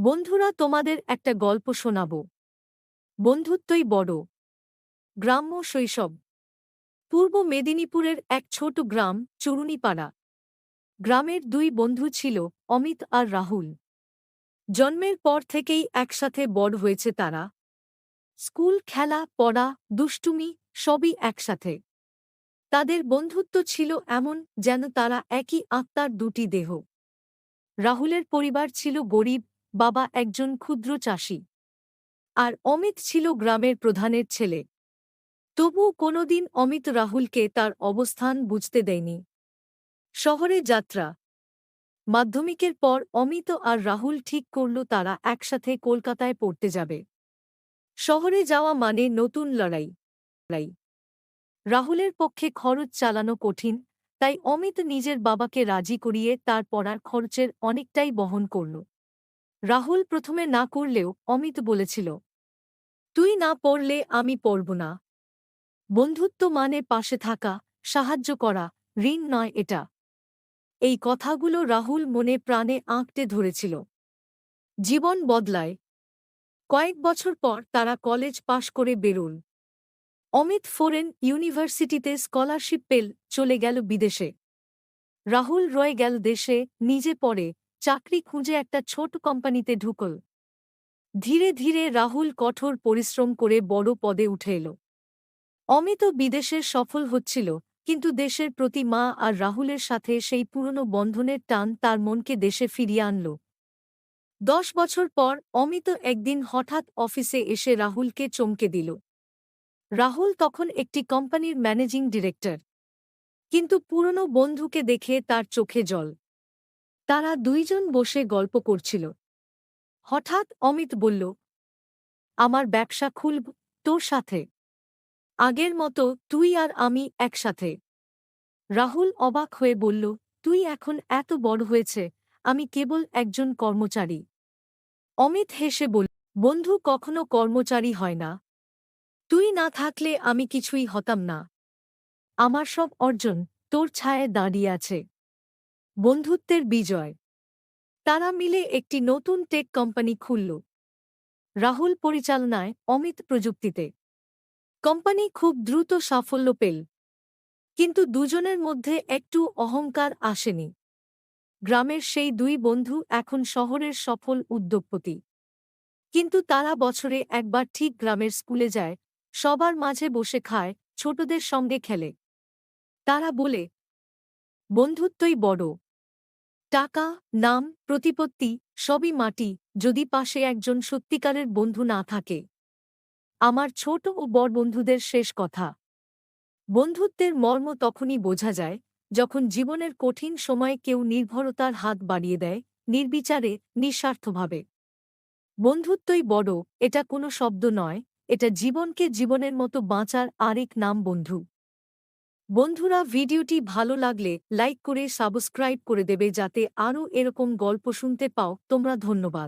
বন্ধুরা, তোমাদের একটা গল্প শোনাব। বন্ধুত্বই বড়। গ্রাম্য শৈশব। পূর্ব মেদিনীপুরের এক ছোট গ্রাম, চুরুনিপাড়া। গ্রামের দুই বন্ধু ছিল অমিত আর রাহুল। জন্মের পর থেকেই একসাথে বড় হয়েছে তারা। স্কুল, খেলা, পড়া, দুষ্টুমি সবই একসাথে। তাদের বন্ধুত্ব ছিল এমন যেন তারা একই আত্মার দুটি দেহ। রাহুলের পরিবার ছিল গরিব বাবা একজন ক্ষুদ্র চাষী। আর অমিত ছিল গ্রামের প্রধানের ছেলে। তবুও কোনোদিন অমিত রাহুলকে তার অবস্থান বুঝতে দেয়নি। শহরে যাত্রা। মাধ্যমিকের পর অমিত আর রাহুল ঠিক করল তারা একসাথে কলকাতায় পড়তে যাবে। শহরে যাওয়া মানে নতুন লড়াই। লড়াই রাহুলের পক্ষে খরচ চালানো কঠিন, তাই অমিত নিজের বাবাকে রাজি করিয়ে তার পড়ার খরচের অনেকটাই বহন করল। রাহুল প্রথমে না করলেও অমিত বলেছিল, তুই না পড়লে আমি পড়ব না। বন্ধুত্ব মানে পাশে থাকা, সাহায্য করা, ঋণ নয় এটা। এই কথাগুলো রাহুল মনে প্রাণে আঁকটে ধরেছিল। জীবন বদলায়। কয়েক বছর পর তারা কলেজ পাশ করে বেরোল। অমিত ফোরেন ইউনিভার্সিটিতে স্কলারশিপ পেল, চলে গেল বিদেশে। রাহুল রয়ে গেল দেশে, নিজে পড়ে চাকরি খুঁজে একটা ছোট কোম্পানিতে ঢুকল। ধীরে ধীরে রাহুল কঠোর পরিশ্রম করে বড় পদে উঠে এল। অমিত বিদেশে সফল হচ্ছিল, কিন্তু দেশের প্রতি মা আর রাহুলের সাথে সেই পুরনো বন্ধনের টান তার মনকে দেশে ফিরিয়ে আনল। দশ বছর পর অমিত একদিন হঠাৎ অফিসে এসে রাহুলকে চমকে দিল। রাহুল তখন একটি কোম্পানির ম্যানেজিং ডিরেক্টর। কিন্তু পুরনো বন্ধুকে দেখে তার চোখে জল। তারা দুইজন বসে গল্প করছিল। হঠাৎ অমিত বলল, আমার ব্যবসা খুলব তোর সাথে। আগের মতো তুই আর আমি একসাথে। রাহুল অবাক হয়ে বলল, তুই এখন এত বড় হয়েছে, আমি কেবল একজন কর্মচারী। অমিত হেসে বলল বন্ধু, কখনো কর্মচারী হয় না। তুই না থাকলে আমি কিছুই হতাম না। আমার সব অর্জন তোর ছায়ে দাঁড়িয়ে আছে। বন্ধুত্বের বিজয়। তারা মিলে একটি নতুন টেক কোম্পানি খুলল। রাহুল পরিচালনায় অমিত প্রযুক্তিতে। কোম্পানি খুব দ্রুত সাফল্য পেল। কিন্তু দুজনের মধ্যে একটু অহংকার আসেনি। গ্রামের সেই দুই বন্ধু এখন শহরের সফল উদ্যোগপতি। কিন্তু তারা বছরে একবার ঠিক গ্রামের স্কুলে যায়, সবার মাঝে বসে খায়, ছোটদের সঙ্গে খেলে। তারা বলে, বন্ধুত্বই বড়। টাকা, নাম, প্রতিপত্তি, সবই মাটি, যদি পাশে একজন সত্যিকারের বন্ধু না থাকে। আমার ছোট ও বড় বন্ধুদের শেষ কথা। বন্ধুত্বের মর্ম তখনই বোঝা যায়, যখন জীবনের কঠিন সময়ে কেউ নির্ভরতার হাত বাড়িয়ে দেয়, নির্বিচারে, নিঃস্বার্থভাবে। বন্ধুত্বই বড়, এটা কোনো শব্দ নয়, এটা জীবনকে জীবনের মতো বাঁচার আরেক নাম বন্ধু। বন্ধুরা, ভিডিওটি ভালো লাগলে লাইক করে সাবস্ক্রাইব করে দেবে যাতে আরও এরকম গল্প শুনতে পাও। তোমরা ধন্যবাদ।